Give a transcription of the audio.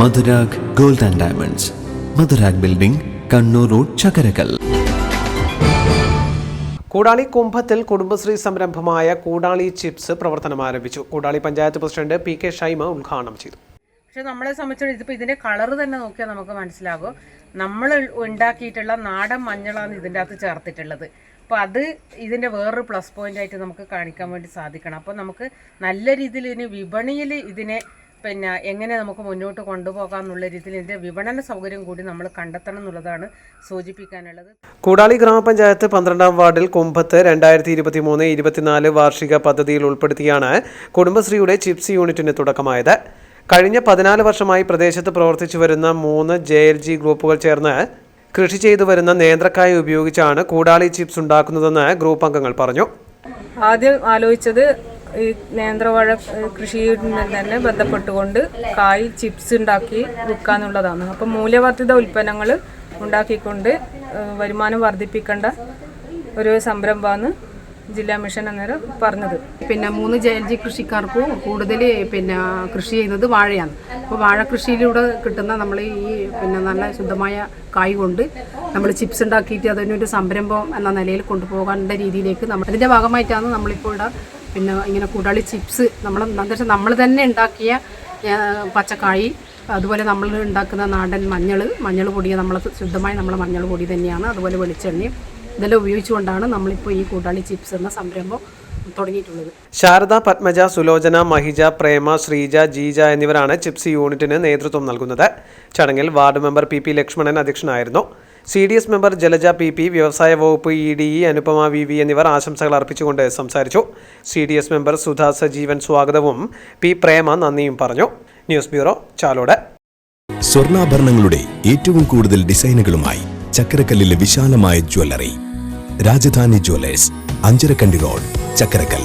Madhurag gold and diamonds. Madhurag building Kannur road Chakkarakkal. Koodali കുംഭത്തിൽ Kudumbashree സംരംഭമായ Koodali chips പ്രവർത്തനം ആരംഭിച്ചു. Koodali panchayat president P K Shaima ഉദ്ഘാടനം ചെയ്തു. പക്ഷെ നമ്മളെ സംബന്ധിച്ചിടത്തോളം ഇതിപ്പോൾ ഇതിന്റെ കളർ തന്നെ നോക്കിയാൽ നമുക്ക് മനസ്സിലാകും. നമ്മൾ ഉണ്ടാക്കിയിട്ടുള്ള നാടൻ മഞ്ഞളാണ് ഇതിന്റെ അകത്ത് ചേർത്തിട്ടുള്ളത്. അപ്പോൾ അത് ഇതിന്റെ വേറൊരു പ്ലസ് പോയിന്റ് ആയിട്ട് നമുക്ക് കാണിക്കാൻ വേണ്ടി സാധിക്കണം. അപ്പോൾ നമുക്ക് നല്ല രീതിയിൽ ഇതിന് വിപണിയിൽ ഇതിനെ പിന്നെ എങ്ങനെ നമുക്ക് മുന്നോട്ട് കൊണ്ടുപോകാം എന്നുള്ള രീതിയിൽ ഇതിന്റെ വിപണന സൗകര്യം കൂടി നമ്മൾ കണ്ടെത്തണം എന്നുള്ളതാണ് സൂചിപ്പിക്കാനുള്ളത്. കൂടാളി ഗ്രാമപഞ്ചായത്ത് പന്ത്രണ്ടാം വാർഡിൽ കുംഭത്ത് രണ്ടായിരത്തി ഇരുപത്തി മൂന്ന് ഇരുപത്തിനാല് വാർഷിക പദ്ധതിയിൽ ഉൾപ്പെടുത്തിയാണ് കുടുംബശ്രീയുടെ ചിപ്സ് യൂണിറ്റിന് തുടക്കമായത്. കഴിഞ്ഞ പതിനാല് വർഷമായി പ്രദേശത്ത് പ്രവർത്തിച്ചു വരുന്ന മൂന്ന് ജെ എൽ ജി ഗ്രൂപ്പുകൾ ചേർന്ന് കൃഷി ചെയ്തു വരുന്ന നേന്ത്രക്കായ ഉപയോഗിച്ചാണ് കൂടാളി ചിപ്സ് ഉണ്ടാക്കുന്നതെന്ന് ഗ്രൂപ്പ് അംഗങ്ങൾ പറഞ്ഞു. ആദ്യം ആലോചിച്ചത് ഈ നേന്ത്രവാഴ കൃഷിയിൽ തന്നെ ബന്ധപ്പെട്ടുകൊണ്ട് കായ് ചിപ്സ് ഉണ്ടാക്കി വിൽക്കാന്നുള്ളതാണ്. അപ്പം മൂല്യവർദ്ധിത ഉൽപ്പന്നങ്ങൾ ഉണ്ടാക്കിക്കൊണ്ട് വരുമാനം വർദ്ധിപ്പിക്കേണ്ട ഒരു സംരംഭമാണ് ജില്ലാ മിഷൻ അന്നേരം പറഞ്ഞത്. പിന്നെ മൂന്ന് ജെ ജി കൃഷിക്കാർക്കും കൂടുതൽ പിന്നെ കൃഷി ചെയ്യുന്നത് വാഴയാണ്. അപ്പോൾ വാഴ കൃഷിയിലൂടെ കിട്ടുന്ന നമ്മൾ ഈ പിന്നെ നല്ല ശുദ്ധമായ കായ് കൊണ്ട് നമ്മൾ ചിപ്സ് ഉണ്ടാക്കിയിട്ട് അതിനൊരു സംരംഭം എന്ന നിലയിൽ കൊണ്ടുപോകേണ്ട രീതിയിലേക്ക് നമ്മൾ അതിന്റെ ഭാഗമായിട്ടാണ് നമ്മളിപ്പോൾ ഇവിടെ പിന്നെ ഇങ്ങനെ കൂടാളി ചിപ്സ് നമ്മൾ എന്താ നമ്മൾ തന്നെ ഉണ്ടാക്കിയ പച്ചക്കായി. അതുപോലെ നമ്മൾ ഉണ്ടാക്കുന്ന നാടൻ മഞ്ഞൾ മഞ്ഞൾ പൊടി നമ്മൾ ശുദ്ധമായി നമ്മൾ മഞ്ഞൾ പൊടി തന്നെയാണ്. അതുപോലെ വെളിച്ചെണ്ണയും ഇതെല്ലാം ഉപയോഗിച്ചുകൊണ്ടാണ് നമ്മളിപ്പോൾ ഈ കൂട്ടാളി ചിപ്സ് എന്ന സംരംഭം ശാരദ പത്മജ സുലോചന മഹിജ പ്രേമ ശ്രീജ ജീജ എന്നിവരാണ് ചിപ്സ് യൂണിറ്റിന് നേതൃത്വം നൽകുന്നത്. ചടങ്ങിൽ ward member P P Lakshmanan അധ്യക്ഷനായിരുന്നു. C D S member Jalaja P P വ്യവസായ വകുപ്പ് E D E Anupama V V എന്നിവർ ആശംസകൾ അർപ്പിച്ചുകൊണ്ട് സംസാരിച്ചു. C D S member Sudha Sajeevan സ്വാഗതവും. പി പ്രേമ നന്ദിയും പറഞ്ഞു. News bureau Chalode. സ്വർണാഭരണങ്ങളുടെ ഏറ്റവും കൂടുതൽ ഡിസൈനുകളുമായി ചക്കരക്കല്ലിലെ വിശാലമായ jewellery. Rajadhani jewellers Anjarakandy road Chakkarakkal